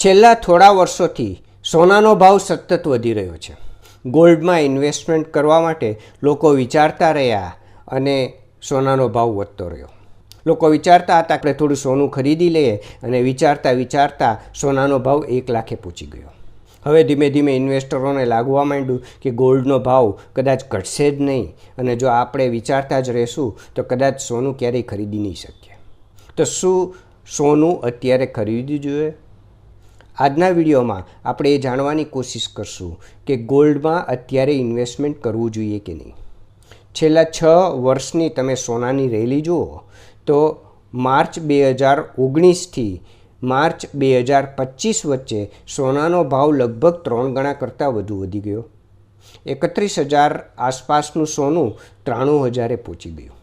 છેલ્લા થોડા વર્ષોથી સોનાનો ભાવ સતત વધી રહ્યો છે. ગોલ્ડમાં ઇન્વેસ્ટમેન્ટ કરવા માટે લોકો વિચારતા રહ્યા અને સોનાનો ભાવ વધતો રહ્યો. લોકો વિચારતા હતા આપણે થોડું સોનું ખરીદી લઈએ અને વિચારતા વિચારતા સોનાનો ભાવ એક લાખે પહોંચી ગયો. હવે ધીમે ધીમે ઇન્વેસ્ટરોને લાગવા માંડ્યું કે ગોલ્ડનો ભાવ કદાચ ઘટશે જ નહીં અને જો આપણે વિચારતા જ રહેશું તો કદાચ સોનું ક્યારેય ખરીદી નહીં શકીએ. તો શું સોનું અત્યારે ખરીદવું જોઈએ? આજના વિડીયોમાં આપણે એ જાણવાની કોશિશ કરશું કે ગોલ્ડમાં અત્યારે ઇન્વેસ્ટમેન્ટ કરવું જોઈએ કે નહીં. છેલ્લા છ વર્ષની તમે સોનાની રેલી જુઓ તો માર્ચ બે હજાર ઓગણીસથી માર્ચ બે હજાર પચીસ વચ્ચે સોનાનો ભાવ લગભગ ત્રણ ગણા કરતાં વધુ વધી ગયો. એકત્રીસ હજાર આસપાસનું સોનું ત્રાણું હજારે પહોંચી ગયું.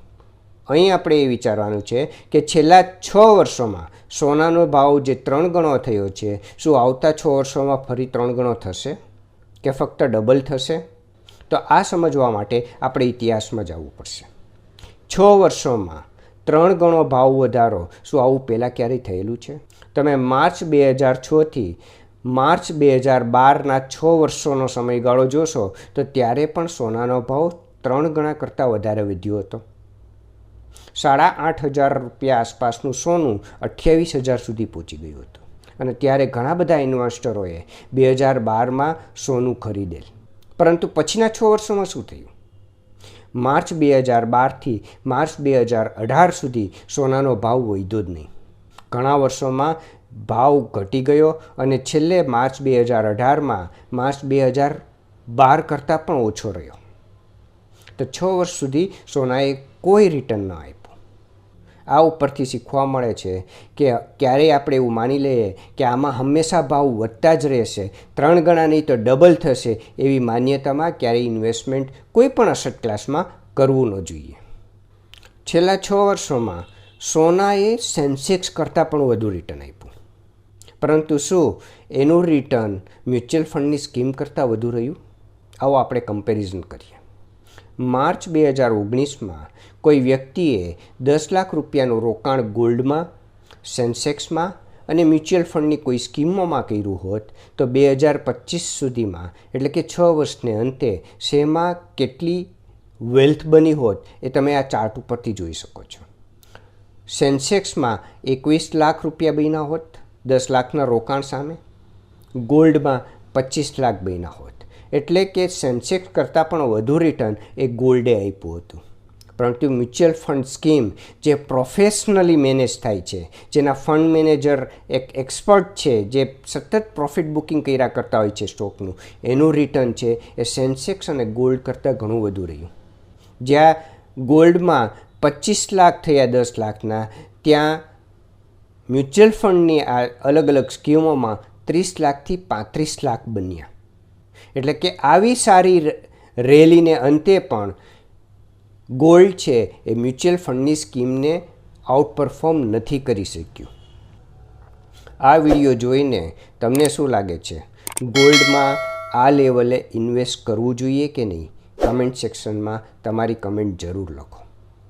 અહીં આપણે એ વિચારવાનું છે કે છેલ્લા છ વર્ષોમાં સોનાનો ભાવ જે ત્રણ ગણો થયો છે, શું આવતા છ વર્ષોમાં ફરી ત્રણ ગણો થશે કે ફક્ત ડબલ થશે? તો આ સમજવા માટે આપણે ઇતિહાસમાં જવું પડશે. છ વર્ષોમાં ત્રણ ગણો ભાવ વધારો, શું આવું પહેલાં ક્યારેય થયેલું છે? તમે માર્ચ બે હજાર છથી માર્ચ બે હજાર બારના છ વર્ષોનો સમયગાળો જોશો, તો ત્યારે પણ સોનાનો ભાવ ત્રણ ગણા કરતાં વધારે વધ્યો હતો. સાડા આઠ હજાર રૂપિયા આસપાસનું સોનું અઠ્યાવીસ હજાર સુધી પહોંચી ગયું હતું. અને ત્યારે ઘણા બધા ઇન્વેસ્ટરોએ બે હજાર બારમાં સોનું ખરીદેલ. પરંતુ પછીના છ વર્ષોમાં શું થયું? માર્ચ બે હજાર બારથી માર્ચ બે હજાર અઢાર સુધી સોનાનો ભાવ વધ્યો જ નહીં. ઘણા વર્ષોમાં ભાવ ઘટી ગયો અને છેલ્લે માર્ચ બે હજાર અઢારમાં માર્ચ બે હજાર બાર કરતાં પણ ઓછો રહ્યો. તો છ વર્ષ સુધી સોનાએ કોઈ રિટર્ન ન આપ્યું. આ ઉપરથી શીખવા મળે છે કે ક્યારેય આપણે એવું માની લઈએ કે આમાં હંમેશા ભાવ વધતા જ રહેશે, ત્રણ ગણા નહીં તો ડબલ થશે એવી માન્યતામાં ક્યારેય ઇન્વેસ્ટમેન્ટ કોઈ પણ અસટ ક્લાસમાં કરવું ન જોઈએ. છેલ્લા છ વર્ષોમાં સોનાએ સેન્સેક્સ કરતાં પણ વધુ રિટર્ન આપ્યું. પરંતુ શું એનું રિટર્ન મ્યુચ્યુઅલ ફંડની સ્કીમ કરતાં વધુ રહ્યું? આવો આપણે કમ્પેરિઝન કરીએ. માર્ચ બે હજાર ઓગણીસમાં કોઈ વ્યક્તિએ દસ લાખ રૂપિયાનું રોકાણ ગોલ્ડમાં, સેન્સેક્સમાં અને મ્યુચ્યુઅલ ફંડની કોઈ સ્કીમોમાં કર્યું હોત, તો બે હજાર પચીસ સુધીમાં, એટલે કે છ વર્ષને અંતે, શેમાં કેટલી વેલ્થ બની હોત એ તમે આ ચાર્ટ ઉપરથી જોઈ શકો છો. સેન્સેક્સમાં એકવીસ લાખ રૂપિયા બન્યા હોત દસ લાખના રોકાણ સામે, ગોલ્ડમાં પચીસ લાખ બન્યા હોત. એટલે કે સેન્સેક્સ કરતાં પણ વધુ રિટર્ન એ ગોલ્ડે આપ્યું હતું. પરંતુ મ્યુચ્યુઅલ ફંડ સ્કીમ જે પ્રોફેશનલી મેનેજ થાય છે, જેના ફંડ મેનેજર એક એક્સપર્ટ છે, જે સતત પ્રોફિટ બુકિંગ કર્યા કરતા હોય છે સ્ટોકનું એનું રિટર્ન છે એ સેન્સેક્સ અને ગોલ્ડ કરતાં ઘણું વધુ રહ્યું. જ્યાં ગોલ્ડમાં પચીસ લાખ થયા દસ લાખના, ત્યાં મ્યુચ્યુઅલ ફંડની આ અલગ અલગ સ્કીમોમાં ત્રીસ લાખથી પાંત્રીસ લાખ બન્યા. એટલે કે આવી સારી રેલીને અંતે પણ ગોલ્ડ છે એ મ્યુચ્યુઅલ ફંડની સ્કીમને આઉટ પરફોર્મ નથી કરી શક્યું. આ વીડિયો જોઈને તમને શું લાગે છે? ગોલ્ડમાં આ લેવલે ઇન્વેસ્ટ કરવું જોઈએ કે નહીં? કમેન્ટ સેક્શનમાં તમારી કમેન્ટ જરૂર લખો.